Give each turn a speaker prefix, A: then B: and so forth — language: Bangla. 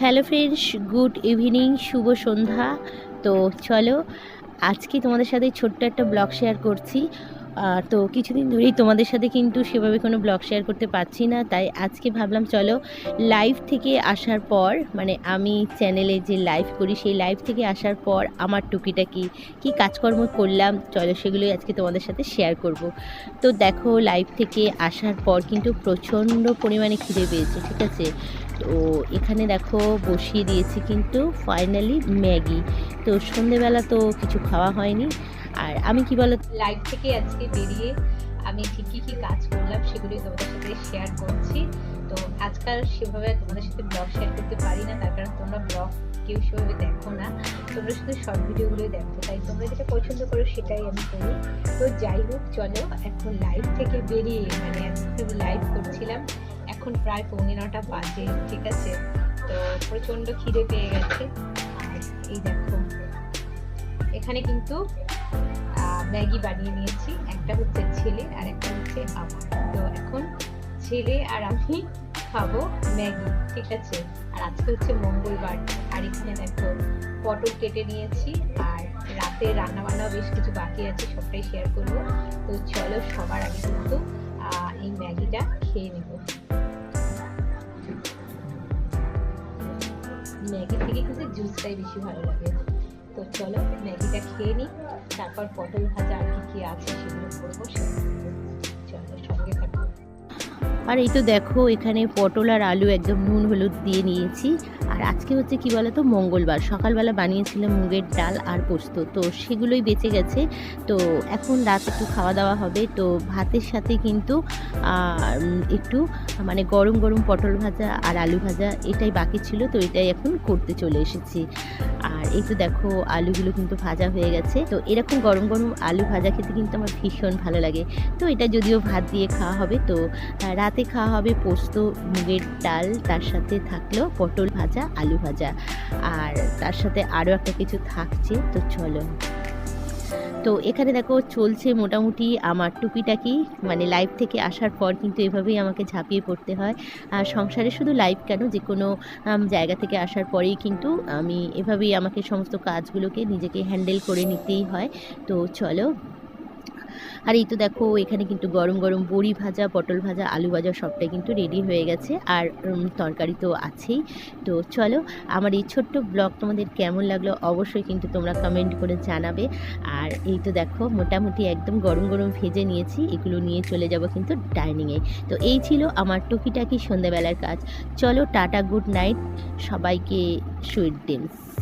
A: হ্যালো ফ্রেন্ডস গুড ইভিনিং শুভ সন্ধ্যা। তো চলো আজকে তোমাদের সাথে ছোট্ট একটা ব্লগ শেয়ার করছি। আহ, তো কিছুদিন ধরেই তোমাদের সাথে কিন্তু সেভাবে কোনো ব্লগ শেয়ার করতে পারছি না। তাই আজকে ভাবলাম চলো লাইভ থেকে আসার পর মানে আমি চ্যানেলে যে লাইভ করি সেই লাইভ থেকে আসার পর আমার টুকিটাকি কি কাজকর্ম করলাম চলো সেগুলোই আজকে তোমাদের সাথে শেয়ার করব। তো দেখো লাইভ থেকে আসার পর কিন্তু প্রচণ্ড পরিমাণে খিদে পেয়েছে ঠিক আছে? তো এখানে দেখো বসিয়ে দিয়েছি কিন্তু ফাইনালি ম্যাগি। তো সন্ধেবেলা তো কিছু খাওয়া হয়নি। আর আমি কি বলো
B: লাইভ থেকে আজকে বেরিয়ে আমি ঠিক কী কী কাজ করলাম সেগুলি তোমাদের সাথে শেয়ার করছি। তো আজকাল সেভাবে তোমাদের সাথে ব্লগ শেয়ার করতে পারি না, তার কারণ তোমরা ব্লগ কেউ সেভাবে দেখো না। তোমরা শুধু শর্ট ভিডিওগুলোই দেখো, তাই তোমরা যেটা পছন্দ করো সেটাই আমি করি। তো যাই হোক, চলো এখন লাইভ থেকে বেরিয়ে মানে লাইভ করছিলাম। এখন প্রায় পৌনে নটা বাজে, ঠিক আছে? তো প্রচণ্ড খিদে পেয়ে গেছে। আর এই দেখো, এখানে কিন্তু ম্যাগি বানিয়ে নিয়েছি। একটা হচ্ছে ছেলে আর একটা হচ্ছে আমার। তো এখন ছেলে আর আমি খাব ম্যাগি, ঠিক আছে? আর আজকে হচ্ছে মঙ্গলবার। আর এখানে দেখো, পটল কেটে নিয়েছি। আর রাতে রান্না বান্নাও বেশ কিছু বাকি আছে, সবটাই শেয়ার করব। তো চলো সবার আগে কিন্তু এই ম্যাগিটা খেয়ে নেব। ম্যাগি থেকে কিন্তু জুসটাই বেশি ভালো লাগে। তো চলো ম্যাগিটা খেয়ে নিই, তারপর পটল ভাজা আর কি কি আছে সেগুলো করব, সেগুলো
A: আর এই তো দেখো, এখানে পটল আর আলু একদম নুন হলুদ দিয়ে নিয়েছি। আর আজকে হচ্ছে কি বলতো, মঙ্গলবার। সকালবেলা বানিয়েছিলাম মুগের ডাল আর পোস্ত, তো সেগুলোই বেঁচে গেছে। তো এখন রাত একটু খাওয়া দাওয়া হবে, তো ভাতের সাথে কিন্তু একটু মানে গরম গরম পটল ভাজা আর আলু ভাজা এটাই বাকি ছিল, তো এটাই এখন করতে চলে এসেছি। এই তো দেখো, আলুগুলো কিন্তু ভাজা হয়ে গেছে। তো এরকম গরম গরম আলু ভাজা খেতে কিন্তু আমার ভীষণ ভালো লাগে। তো এটা যদিও ভাত দিয়ে খাওয়া হবে, তো রাতে খাওয়া হবে পোস্ত, মুগের ডাল, তার সাথে থাকল পটল ভাজা, আলু ভাজা। আর তার সাথে আরও একটা কিছু থাকছে, তো চলো। তো এখানে দেখো চলছে মোটামুটি আমার টুপিটাকি মানে লাইভ থেকে আসার পর কিন্তু এভাবেই আমাকে ঝাঁপিয়ে পড়তে হয়। আর সংসারে শুধু লাইভ কেন? যে কোনো জায়গা থেকে আসার পরেই কিন্তু আমি এভাবেই আমাকে সমস্ত কাজগুলোকে নিজেকে হ্যান্ডেল করে নিতেই হয়। তো চলো আর এই তো দেখো, এখানে কিন্তু গরম গরম বড়ি ভাজা, পটল ভাজা, আলু ভাজা সবটাই কিন্তু রেডি হয়ে গেছে। আর তরকারি তো আছেই। তো চলো, আমার এই ছোট্ট ব্লগ তোমাদের কেমন লাগল অবশ্যই কিন্তু তোমরা কমেন্ট করে জানাবে। আর এই তো দেখো, মোটামুটি একদম গরম গরম ভেজে নিয়েছি, এগুলো নিয়ে চলে যাব কিন্তু ডাইনিংয়ে তো এই ছিল আমার টুকিটাকি সন্ধ্যাবেলার কাজ। চলো, টাটা গুড নাইট সবাইকে সুইট ড্রিমস